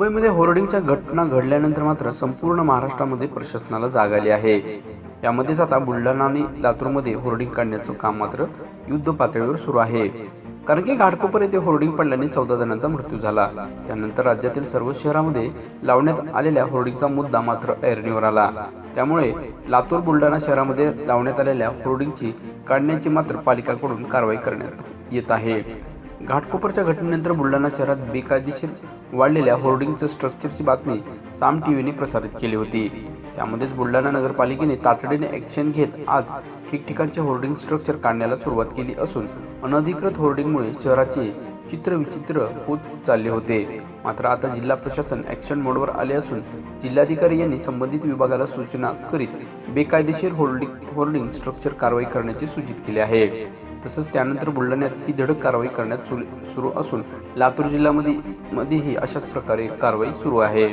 मुंबईमध्ये होर्डिंगच्या घटना घडल्यानंतर मात्र संपूर्ण महाराष्ट्रामध्ये प्रशासनाला जाग आली आहे. यामध्येच आता बुलढाणा आणि लातूरमध्ये होर्डिंग काढण्याचं काम मात्र युद्ध पातळीवर सुरू आहे. कारण की घाटकोपर येथे होर्डिंग पडल्याने चौदा जणांचा मृत्यू झाला. त्यानंतर राज्यातील सर्व शहरामध्ये लावण्यात आलेल्या होर्डिंगचा मुद्दा मात्र ऐरणीवर आला. त्यामुळे लातूर बुलढाणा शहरामध्ये लावण्यात आलेल्या होर्डिंगची काढण्याची मात्र पालिकाकडून कारवाई करण्यात येत आहे. घाटकोपरच्या घटनेनंतर बुलढाणा शहरात बेकायदेशीर वाढलेल्या होर्डिंगचं स्ट्रक्चरची बातमी साम टीव्हीने प्रसारित केली होती. त्यामध्येच बुलढाणा नगरपालिकेने तातडीने ॲक्शन घेत आज ठिकठिकाणचे होर्डिंग स्ट्रक्चर काढण्याला सुरुवात केली असून अनधिकृत होर्डिंगमुळे शहराचे चित्र विचित्र होत चालले होते. मात्र आता जिल्हा प्रशासन ॲक्शन मोडवर आले असून जिल्हाधिकारी यांनी संबंधित विभागाला सूचना करीत बेकायदेशीर होर्डिंग होर्डिंग स्ट्रक्चर कारवाई करण्याचे सूचित केले आहे. तसंच त्यानंतर बुलढाण्यात ही धडक कारवाई करण्यात सुरू सुरू असून लातूर जिल्ह्यामध्ये मध्येही अशाच प्रकारे कारवाई सुरू आहे.